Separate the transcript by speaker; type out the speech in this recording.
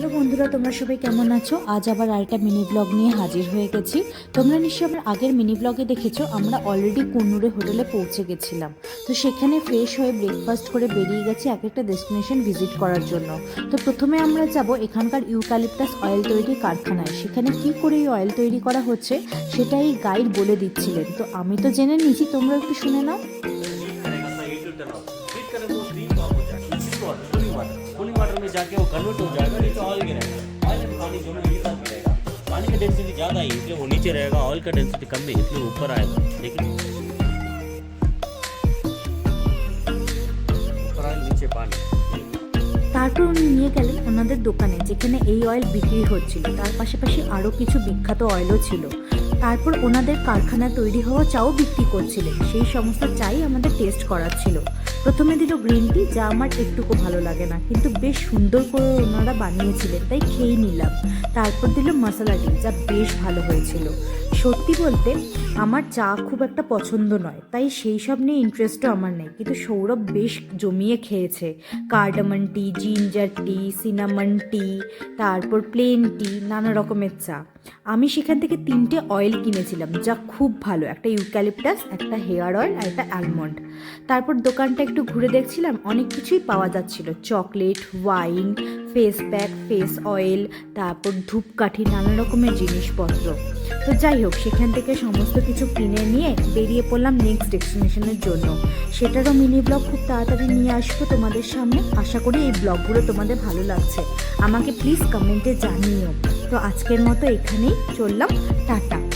Speaker 1: Hello বন্ধুরা, তোমরা সবাই কেমন আছো? আজ আবার আরেকটা মিনি ব্লগ নিয়ে হাজির হয়ে গেছি। তোমরা নিশ্চয়ই আমার আগের মিনি ব্লগে দেখেছ, আমরা অলরেডি কুন্নুরে হোটেলে পৌঁছে গেছিলাম। তো সেখানে ফ্রেশ হয়ে ব্রেকফাস্ট করে বেরিয়ে গেছি এক একটা ডেস্টিনেশন ভিজিট করার জন্য। তো প্রথমে আমরা যাব এখানকার ইউক্যালিপটাস অয়েল তৈরি কারখানায়। সেখানে কি করে এই অয়েল তৈরি করা হচ্ছে, সেটাই গাইড বলে দিচ্ছিলেন। তো আমি তো জেনে নিয়েছি তোমরা একটু শুনে নাও।
Speaker 2: water cooling water cooling water में जाके वो कन्वर्ट हो जाएगा नीचे ऑयल गिरेगा ऑयल एंड पानी दोनों एक साथ गिरेगा पानी का डेंसिटी ज़्यादा है इसलिए वो नीचे रहेगा ऑयल का डेंसिटी कम है इसलिए ऊपर आएगा देखिए ऊपर आयल नीचे पानी
Speaker 1: তারপর উনি নিয়ে গেলেন ওনাদের দোকানে যেখানে এই অয়েল বিক্রি হচ্ছিল তার পাশাপাশি আরও কিছু বিখ্যাত অয়েলও ছিল তারপর ওনাদের কারখানায় তৈরি হওয়া চাও বিক্রি করছিলেন সেই সমস্ত চাই আমাদের টেস্ট করার ছিল প্রথমে দিল গ্রিন টি যা আমার একটুকু ভালো লাগে না। কিন্তু বেশ সুন্দর করে ওনারা বানিয়েছিলেন, তাই খেয়ে নিলাম। তারপর দিল মশলা টি যা বেশ ভালো হয়েছিল। সত্যি বলতে, আমার চা খুব একটা পছন্দ নয়, তাই সেই সব নিয়ে ইন্টারেস্টও আমার নেই। কিন্তু সৌরভ বেশ জমিয়ে খেয়েছে। Cardamom tea ginger tea cinnamon tea তারপর প্লেন টি নানা রকমের চা। আমি সেখান থেকে তিনটে অয়েল কিনেছিলাম, যা খুব ভালো। একটা ইউক্যালিপটাস একটা হেয়ার অয়েল আর একটা অ্যালমন্ড তারপর দোকানটা একটু ঘুরে দেখছিলাম, অনেক কিছুই পাওয়া যাচ্ছিল। Chocolate wine face pack face oil তারপর ধূপকাঠি, নানা রকমের জিনিসপত্র। তো যাই হোক, সেখান থেকে সমস্ত কিছু কিনে নিয়ে বেরিয়ে পড়লাম নেক্সট ডেস্টিনেশনের জন্য। সেটারও মিনি ব্লগ খুব তাড়াতাড়ি নিয়ে আসব তোমাদের সামনে। আশা করি এই ব্লগগুলো তোমাদের ভালো লাগছে। আমাকে প্লিজ কমেন্টে জানিও। তো আজকের মতো এখানেই চললাম টাটা।